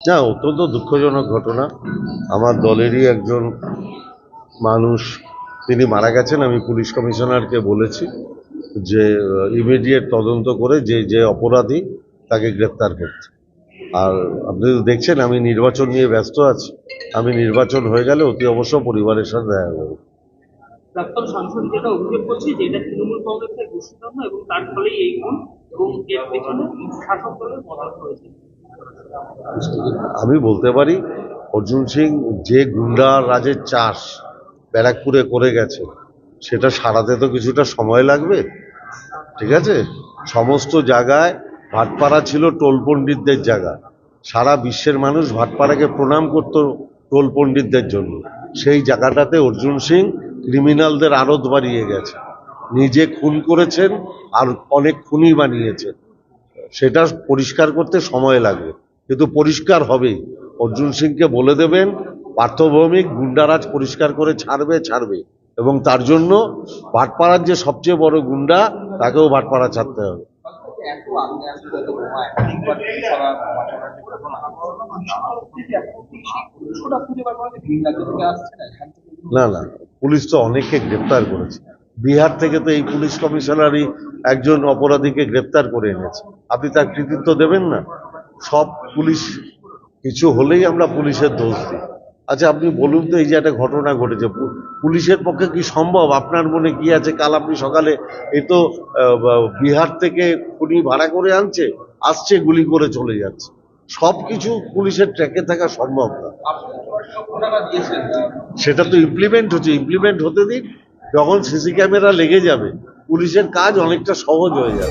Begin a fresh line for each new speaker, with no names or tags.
না অত্যন্ত দুঃখজনক ঘটনা। আমার দলেরই একজন মানুষ, তিনি মারা গেছেন, আমি পুলিশ কমিশনারকে বলেছি যে ইমিডিয়েট তদন্ত করে যে যে অপরাধী তাকে গ্রেপ্তার করতে। আর আপনি তো দেখছেন, আমি নির্বাচন নিয়ে ব্যস্ত আছি। আমি নির্বাচন হয়ে গেলে অতি অবশ্য পরিবারের সাথে দেখা করব।
করছে তার এই এবং এর পেছনে শাসক দলের পদার্থ হয়েছে
আমি বলতে পারি, অর্জুন সিং যে গুন্ডা রাজের চাষ ব্যারাকপুরে করে গেছে, সেটা সারাতে তো কিছুটা সময় লাগবে, ঠিক আছে? সমস্ত জায়গায় ভাটপাড়া ছিল টোল পণ্ডিতদের জায়গা। সারা বিশ্বের মানুষ ভাটপাড়াকে প্রণাম করত টোল পণ্ডিতদের জন্য। সেই জায়গাটাতে অর্জুন সিং ক্রিমিনালদের আড়ত বাড়িয়ে গেছে। নিজে খুন করেছেন আর অনেক খুনি বানিয়েছেন। সেটা পরিষ্কার করতে সময় লাগবে। কিন্তু পরিষ্কার হবেই অর্জুন সিংকে বলে দেবেন, পার্থভৌমিক গুন্ডারাজ পরিষ্কার করে ছাড়বে ছাড়বে। এবং তার জন্য ভাটপাড়ার যে সবচেয়ে বড় গুন্ডা, তাকেও ভাটপাড়া ছাড়তে হবে।
না
না, পুলিশ তো অনেককে গ্রেপ্তার করেছে। বিহার থেকে তো এই পুলিশ কমিশনারই একজন অপরাধীকে গ্রেপ্তার করে এনেছে। আপনি তার কৃতিত্ব দেবেন না? সব পুলিশ কিছু হলেই আমরা পুলিশের দোষ দিই। আচ্ছা আপনি বলুন তো এই যে একটা ঘটনা ঘটেছে, পুলিশের পক্ষে কি সম্ভব? আপনার মনে কি আছে? কাল আপনি সকালে এই তো বিহার থেকে খুনি ভাড়া করে আনছে, আসছে, গুলি করে চলে যাচ্ছে। সব কিছু পুলিশের ট্র্যাকে থাকা সম্ভব না। সেটা তো ইমপ্লিমেন্ট হচ্ছে। ইমপ্লিমেন্ট হতে দিন, যখন সিসি ক্যামেরা লেগে যাবে, পুলিশের কাজ অনেকটা সহজ হয়ে যাবে।